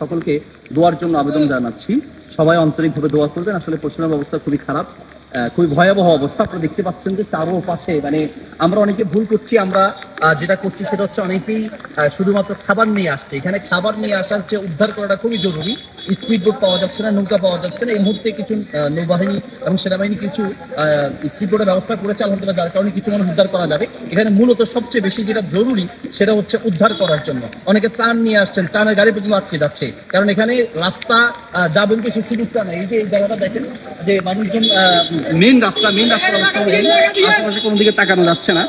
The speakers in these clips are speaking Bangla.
সকলকে দোয়ার জন্য আবেদন জানাচ্ছি। সবাই আন্তরিকভাবে দোয়া করবেন। আসলে পশ্চিমবঙ্গের অবস্থা খুবই খারাপ খুবই ভয়াবহ অবস্থা। আপনারা দেখতে পাচ্ছেন যে চারো পাশে মানে আমরা অনেকে ভুল করছি, আমরা যেটা করছি সেটা হচ্ছে অনেকেই শুধুমাত্র খাবার নিয়ে আসছে। এখানে খাবার নিয়ে আসার চেয়ে উদ্ধার করাটা খুবই জরুরি। স্পিড বোট পাওয়া যাচ্ছে না নৌকা পাওয়া যাচ্ছে না। এই মুহূর্তে কিছু নৌবাহিনী এবং সেনাবাহিনী কিছু স্পিড বোটের ব্যবস্থা করেছে আলহামদুলিল্লাহ যার কারণে কিছু মানুষ উদ্ধার করা যাবে। এখানে মূলত সবচেয়ে বেশি যেটা জরুরি সেটা হচ্ছে উদ্ধার করার জন্য। অনেকে টান নিয়ে আসছেন টানের গাড়ি পর্যন্ত আটকে যাচ্ছে। কারণ এখানে রাস্তা আহ, যাবেন কিছু সুযোগটা নেই এই যে এই জায়গাটা দেখেন যে মানুষজন মেন রাস্তা মেন রাস্তার অবস্থা আশেপাশে কোনো দিকে তাকানো যাচ্ছে না।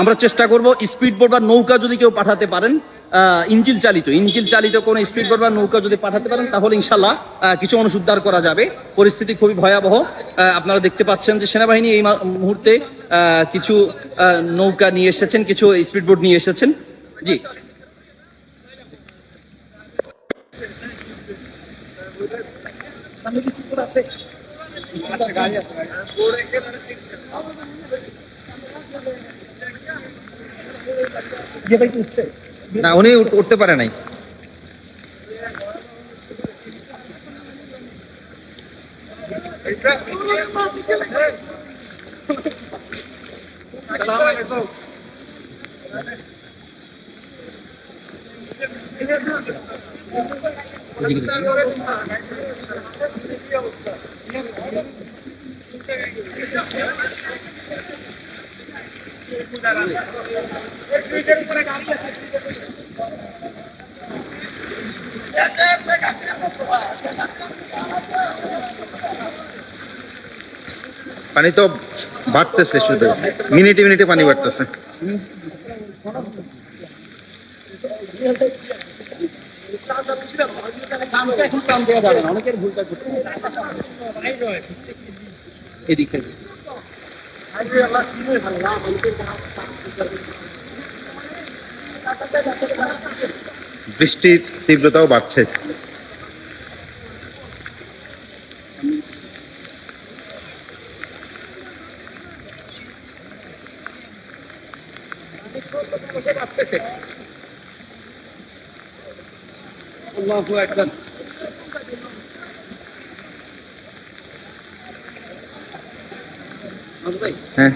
আমরা চেষ্টা করব স্পিড বোট বা নৌকা যদি কেউ পাঠাতে পারেন ইঞ্জিল চালিত। ইঞ্জিল চালিত কোনো স্পিড বোট বা নৌকা যদি পাঠাতে পারেন, তাহলে ইনশাল্লাহ কিছু মানুষ উদ্ধার করা যাবে। পরিস্থিতি খুবই ভয়াবহ। আপনারা দেখতে পাচ্ছেন যে সেনাবাহিনী এই মুহূর্তে কিছু নৌকা নিয়ে এসেছেন, কিছু স্পিড বোট নিয়ে এসেছেন। জি। যে ভাই উঠছে? না উনি উঠ- উঠতে পারে নাই পানি তো বাড়তেছে শুধু। মিনিটে মিনিটে পানি বাড়তেছে। এদিক। বৃষ্টির তীব্রতাও বাড়ছে। আল্লাহু আকবার। 嗯。